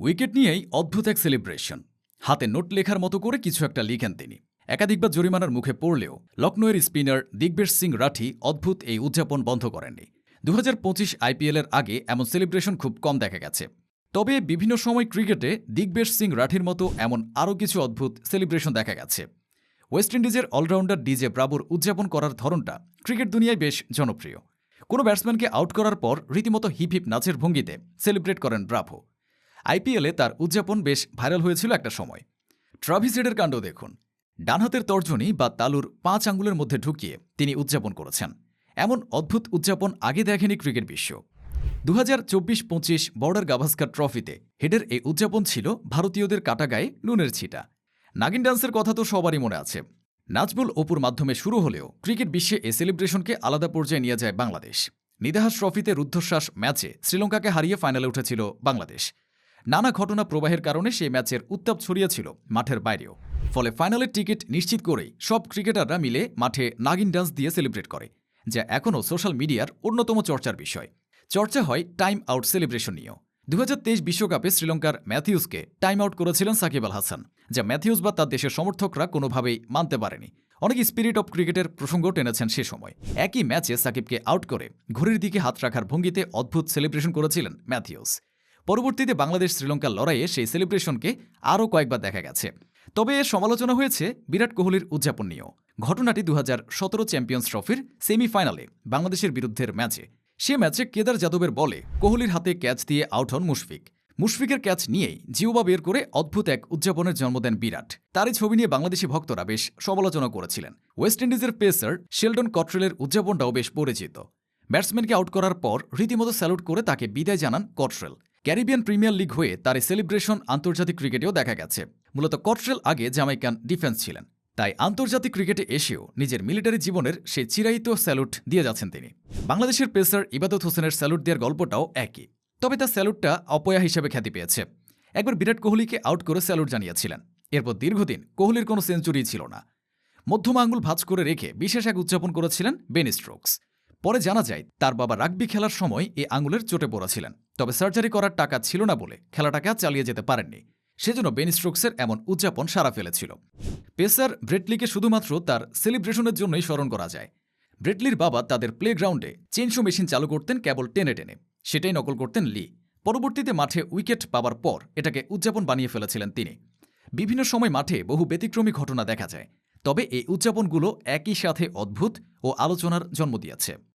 Wicket নিয়েই অদ্ভুত এক সেলিব্রেশন। হাতে নোট লেখার মতো করে কিছু একটা লিখেন তিনি। একাধিকবার জরিমানার মুখে পড়লেও লখনৌয়ের স্পিনার দিগ্বেশ সিং রাঠি অদ্ভুত এই উদযাপন বন্ধ করেননি। দু হাজার পঁচিশ আইপিএলের আগে এমন সেলিব্রেশন খুব কম দেখা গেছে। তবে বিভিন্ন সময় ক্রিকেটে দিগ্বেশ সিং রাঠির মতো এমন আরও কিছু অদ্ভুত সেলিব্রেশন দেখা গেছে। ওয়েস্ট ইন্ডিজের অলরাউন্ডার ডিজে ব্রাভোর উদযাপন করার ধরনটা ক্রিকেট দুনিয়ায় বেশ জনপ্রিয়। কোনো ব্যাটসম্যানকে আউট করার পর রীতিমতো হিপ হিপ নাচের ভঙ্গিতে সেলিব্রেট করেন ব্রাভো। আইপিএলে তার উদযাপন বেশ ভাইরাল হয়েছিল একটা সময়। ট্রাভিসেডের কাণ্ড দেখুন। ডানহাতের তর্জনী বা তালুর পাঁচ আঙ্গুলের মধ্যে ঢুকিয়ে তিনি উদযাপন করেছেন। এমন অদ্ভুত উদযাপন আগে দেখেনি ক্রিকেট বিশ্ব। দু হাজার চব্বিশ পঁচিশ বর্ডার গাভাস্কার ট্রফিতে হেডের এই উদযাপন ছিল ভারতীয়দের কাটা গায়ে নুনের ছিটা। নাগিন ডান্সের কথা তো সবারই মনে আছে। নাচবুল অপুর মাধ্যমে শুরু হলেও ক্রিকেট বিশ্বে এ সেলিব্রেশনকে আলাদা পর্যায়ে নিয়ে যায় বাংলাদেশ। নিদাহাস ট্রফিতে রুদ্ধশ্বাস ম্যাচে শ্রীলঙ্কাকে হারিয়ে ফাইনালে উঠেছিল বাংলাদেশ। নানা ঘটনা প্রবাহের কারণে সেই ম্যাচের উত্তাপ ছড়িয়েছিল মাঠের বাইরেও। ফলে ফাইনালের টিকিট নিশ্চিত করেই সব ক্রিকেটাররা মিলে মাঠে নাগিন ডান্স দিয়ে সেলিব্রেট করে, যা এখনও সোশ্যাল মিডিয়ার অন্যতম চর্চার বিষয়। চর্চা হয় টাইম আউট সেলিব্রেশন নিয়েও। দু বিশ্বকাপে শ্রীলঙ্কার ম্যাথিউসকে টাইম আউট করেছিলেন সাকিব আল হাসান, যা ম্যাথিউস বা তার দেশের সমর্থকরা কোনোভাবেই মানতে পারেনি। অনেক স্পিরিট অফ ক্রিকেটের প্রসঙ্গ টেনেছেন সে সময়। একই ম্যাচে সাকিবকে আউট করে ঘড়ির দিকে হাত রাখার ভঙ্গিতে অদ্ভুত সেলিব্রেশন করেছিলেন ম্যাথিউস। পরবর্তীতে বাংলাদেশ শ্রীলঙ্কার লড়াইয়ে সেই সেলিব্রেশনকে আরও কয়েকবার দেখা গেছে। তবে এর সমালোচনা হয়েছে বিরাট কোহলির উদযাপন নিয়েও। ঘটনাটি দু চ্যাম্পিয়ন্স ট্রফির সেমিফাইনালে বাংলাদেশের বিরুদ্ধের ম্যাচে। সে ম্যাচে কেদার যাদবের বলে কোহলির হাতে ক্যাচ দিয়ে আউট হন মুশফিক। মুশফিকের ক্যাচ নিয়েই জিওবা বের করে অদ্ভুত এক উদযাপনের জন্ম দেন বিরাট। তারই ছবি নিয়ে বাংলাদেশি ভক্তরা বেশ সমালোচনা করেছিলেন। ওয়েস্ট ইন্ডিজের পেসার শেলডন কট্রেলের উদযাপনটাও বেশ পরিচিত। ব্যাটসম্যানকে আউট করার পর রীতিমতো স্যালুট করে তাকে বিদায় জানান কট্রেল। ক্যারিবিয়ান প্রিমিয়ার লিগ হয়ে তার সেলিব্রেশন আন্তর্জাতিক ক্রিকেটেও দেখা গেছে। মূলত কট্রেল আগে জামাইকান ডিফেন্স ছিলেন। তাই আন্তর্জাতিক ক্রিকেটে এসেও নিজের মিলিটারি জীবনের সেই চিরায়িত স্যালুট দিয়ে যাচ্ছেন তিনি। বাংলাদেশের পেসার ইবাদত হোসেনের স্যালুট দেওয়ার গল্পটাও একই। তবে তার স্যালুটটা অপয়া হিসেবে খ্যাতি পেয়েছে। একবার বিরাট কোহলিকে আউট করে স্যালুট জানিয়েছিলেন। এরপর দীর্ঘদিন কোহলির কোনো সেঞ্চুরি ছিল না। মধ্যম আঙ্গুল ভাঁজ করে রেখে বিশেষ এক উদযাপন করেছিলেন বেন স্ট্রোকস পরে জানা যায়, তার বাবা রাগবি খেলার সময় এ আঙুলের চোটে পড়েছিলেন। তবে সার্জারি করার টাকা ছিল না বলে খেলাটাকে চালিয়ে যেতে পারেননি। সেজন্য বেন স্ট্রোকসের এমন উদযাপন সারা ফেলেছিল। পেসার ব্রেটলিকে শুধুমাত্র তার সেলিব্রেশনের জন্যই স্মরণ করা যায়। ব্রেটলির বাবা তাদের প্লেগ্রাউন্ডে চেনশো মেশিন চালু করতেন কেবল টেনে টেনে। সেটাই নকল করতেন লি। পরবর্তীতে মাঠে উইকেট পাওয়ার পর এটাকে উদযাপন বানিয়ে ফেলেছিলেন তিনি। বিভিন্ন সময় মাঠে বহু ব্যতিক্রমী ঘটনা দেখা যায়। তবে এই উদযাপনগুলো একই সাথে অদ্ভুত ও আলোচনার জন্ম দিয়েছে।